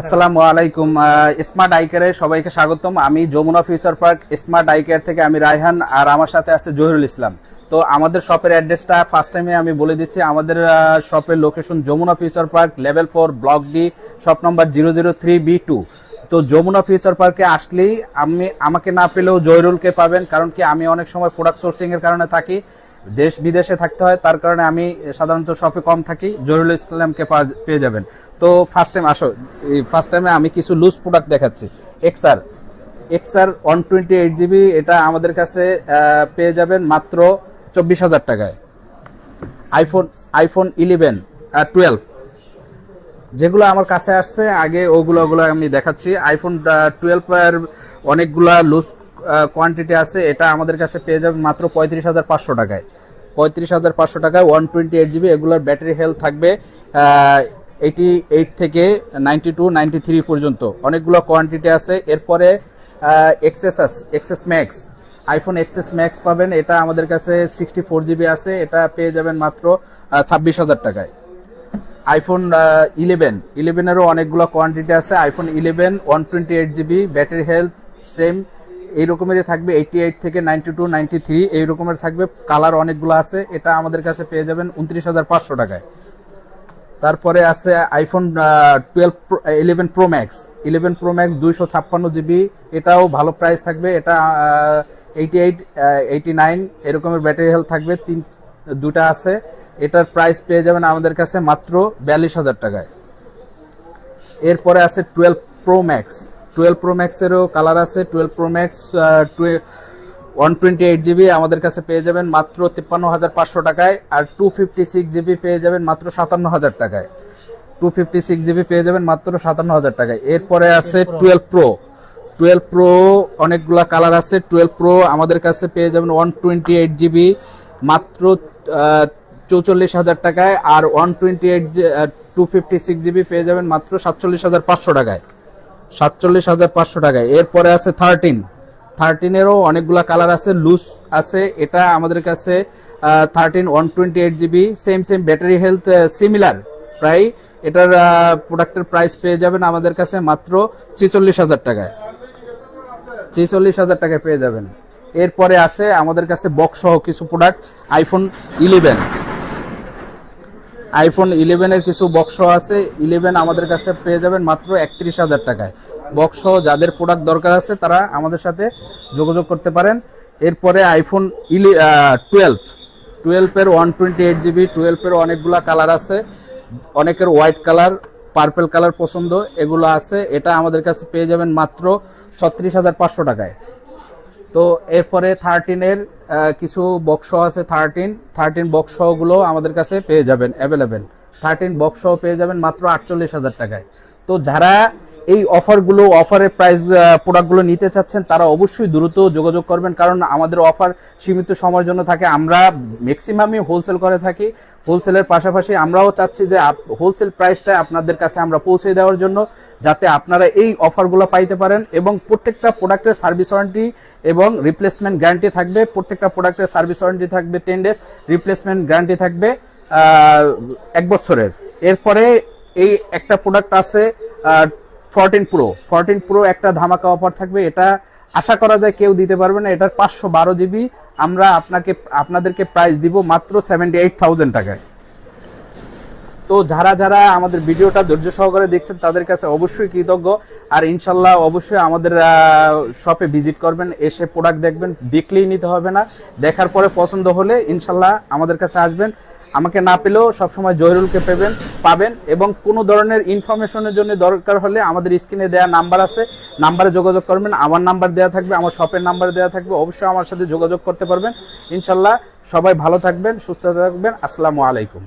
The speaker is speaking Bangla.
আসসালামু আলাইকুম স্মার্ট আইকারে সবাইকে স্বাগতম। আমি যমুনা ফিউচার পার্ক স্মার্ট আইকার থেকে আমি রায়হান, আর আমার সাথে আছে জহিরুল ইসলাম। তো আমাদের শপের অ্যাড্রেসটা ফার্স্ট টাইমে আমি বলে দিচ্ছি। আমাদের শপের location Jamuna future park level four block D shop number zero zero three B two তো যমুনা ফিউচার পার্কে আসলেই আমি, আমাকে না পেলেও জহিরুলকে পাবেন, কারণ কি আমি অনেক সময় প্রোডাক্ট সোর্সিং এর কারণে থাকি। দেশ বিদেশে থাকতে হয়, তার কারণে আমি সাধারণত শপে কম থাকি, জহিরুল ইসলামকে পেয়ে যাবেন। তো ফার্স্ট টাইম আসো, এই ফার্স্ট টাইমে আমি কিছু লুজ প্রোডাক্ট দেখাচ্ছি। XR XR one twenty eight GB এটা আমাদের কাছে পেয়ে যাবেন মাত্র চব্বিশ হাজার টাকায়। আইফোন আইফোন ইলেভেন টুয়েলভ যেগুলো আমার কাছে আসছে, আগে ওগুলো ওগুলো আমি দেখাচ্ছি। আইফোন টুয়েলভ এর অনেকগুলা লুজ কোয়ান্টিটি আছে, এটা আমাদের কাছে পেয়ে যাবে মাত্র পঁয়ত্রিশ হাজার পাঁচশো টাকায়। পঁয়ত্রিশ হাজার পাঁচশো টাকায় ওয়ান টোয়েন্টি এইট জিবি এগুলোর ব্যাটারি হেলথ থাকবে এইটি এইট থেকে নাইনটি টু নাইনটি থ্রি পর্যন্ত। অনেকগুলো কোয়ান্টিটি আছে, এরপরে XS XS Max iPhone XS Max পাবেন, এটা আমাদের কাছে সিক্সটি ফোর জিবি আছে, এটা পেয়ে যাবেন মাত্র ছাব্বিশ হাজার টাকায়। আইফোন ইলেভেন ইলেভেনেরও অনেকগুলো কোয়ান্টিটি আছে iPhone eleven one twenty eight GB battery health same এই রকমেরই থাকবে এইটি এইট থেকে নাইনটি টু নাইনটি থ্রি এই রকমের থাকবে। কালার অনেকগুলো আছে। এটা আমাদের কাছে পেয়ে যাবেন উনত্রিশ হাজার পাঁচশো টাকায়। তারপরে আছে iPhone twelve eleven pro max eleven pro max দুইশো ছাপ্পান্ন জিবি এটাও ভালো প্রাইস থাকবে। এটা এইটি এইট এইটি নাইন এরকমের ব্যাটারি হেলথ থাকবে। তিন, দুটা আছে। এটার প্রাইস পেয়ে যাবেন আমাদের কাছে মাত্র বিয়াল্লিশ হাজার টাকায়। এরপরে আছে twelve pro max twelve pro ম্যাক্সেরও colour আছে twelve pro max one twenty eight GB আমাদের কাছে পেয়ে যাবেন মাত্র তিপ্পান্ন হাজার পাঁচশো টাকায় আর টু ফিফটি সিক্স জিবি পেয়ে যাবেন মাত্র সাতান্ন হাজার টাকায়। টু ফিফটি সিক্স জিবি পেয়ে যাবেন মাত্র সাতান্ন হাজার টাকায়। এরপরে আছে টুয়েলভ প্রো টুয়েলভ প্রো অনেকগুলা কালার আছে। টুয়েলভ প্রো আমাদের কাছে পেয়ে যাবেন ওয়ান টোয়েন্টি এইট জিবি মাত্র চৌচল্লিশ হাজার টাকায় আর one twenty eight two fifty six GB পেয়ে যাবেন মাত্র সাতচল্লিশ হাজার পাঁচশো টাকায়। সাতচল্লিশ হাজার পাঁচশো টাকায়। এরপরে আছে থার্টিন থার্টিনেরও অনেকগুলা কালার আছে লুজ আছে। এটা আমাদের কাছে thirteen one twenty eight GB same same battery health similar প্রায়। এটার প্রোডাক্টের প্রাইস পেয়ে যাবেন আমাদের কাছে মাত্র ছেচল্লিশ হাজার টাকায়। ছেচল্লিশ হাজার টাকায় পেয়ে যাবেন। এরপরে আছে আমাদের কাছে বক্স সহ কিছু প্রোডাক্ট আইফোন ইলেভেন আইফোন ইলেভেনের কিছু বক্স আছে। ইলেভেন আমাদের কাছে পেয়ে যাবেন মাত্র একত্রিশ হাজার টাকায়। বক্স যাদের প্রোডাক্ট দরকার আছে, তারা আমাদের সাথে যোগাযোগ করতে পারেন। এরপরে আইফোন ইলে টুয়েলভ টুয়েলভের ওয়ান টোয়েন্টি এইট জিবি টুয়েলভের অনেকগুলা কালার আছে। অনেকের হোয়াইট কালার পার্পেল কালার পছন্দ, এগুলো আছে। এটা আমাদের কাছে পেয়ে যাবেন মাত্র ছত্রিশ হাজার পাঁচশো টাকায়। তো এরপরে থার্টিনের কিছু বক্স আছে থার্টিন থার্টিন বক্সগুলো আমাদের কাছে পেয়ে যাবেন অ্যাভেলেবেল থার্টিন বক্স পেয়ে যাবেন মাত্র আটচল্লিশ হাজার টাকায়। তো যারা এই অফারগুলো অফারের প্রাইস প্রোডাক্টগুলো নিতে চাচ্ছেন, তারা অবশ্যই দ্রুত যোগাযোগ করবেন, কারণ আমাদের অফার সীমিত সময়ের জন্য থাকে। আমরা ম্যাক্সিমামই হোলসেল করে থাকি। হোলসেলের পাশাপাশি আমরাও চাচ্ছি যে হোলসেল প্রাইসটা আপনাদের কাছে আমরা পৌঁছে দেওয়ার জন্য। যাতে আপনারা এই অফারগুলো পাইতে পারেন এবং প্রত্যেকটা প্রোডাক্টের সার্ভিস ওয়ারেন্টি এবং রিপ্লেসমেন্ট গ্যারান্টি থাকবে। প্রত্যেকটা প্রোডাক্টের সার্ভিস ওয়ারেন্টি থাকবে টেন ডেজ, রিপ্লেসমেন্ট গ্যারান্টি থাকবে এক বছরের। এরপরে এই একটা প্রোডাক্ট আছে ফরটিন প্রো। ফরটিন প্রো একটা ধামাকা অফার থাকবে। এটা আশা করা যায় কেউ দিতে পারবে না। এটার পাঁচশো বারো জিবি আমরা আপনাকে, আপনাদেরকে প্রাইস দিব মাত্র সেভেন্টি এইট থাউজেন্ড টাকায়। তো যারা যারা আমাদের ভিডিওটা ধৈর্য সহকারে দেখছেন, তাদের কাছে অবশ্যই কৃতজ্ঞ। আর ইনশাল্লাহ অবশ্যই আমাদের শপে ভিজিট করবেন, এসে প্রোডাক্ট দেখবেন, দেখলেই নিতে হবে না। দেখার পরে পছন্দ হলে ইনশাল্লাহ আমাদের কাছে আসবেন। আমাকে না পেলেও সবসময় জহিরুলকে পেবেন, পাবেন এবং কোনো ধরনের ইনফরমেশনের জন্য দরকার হলে আমাদের স্ক্রিনে দেওয়া নাম্বার আছে। নাম্বারে যোগাযোগ করবেন, আমার নাম্বার দেওয়া থাকবে, আমার শপের নাম্বার দেওয়া থাকবে, অবশ্যই আমার সাথে যোগাযোগ করতে পারবেন। ইনশাল্লাহ সবাই ভালো থাকবেন, সুস্থ থাকবেন। আসসালামু আলাইকুম।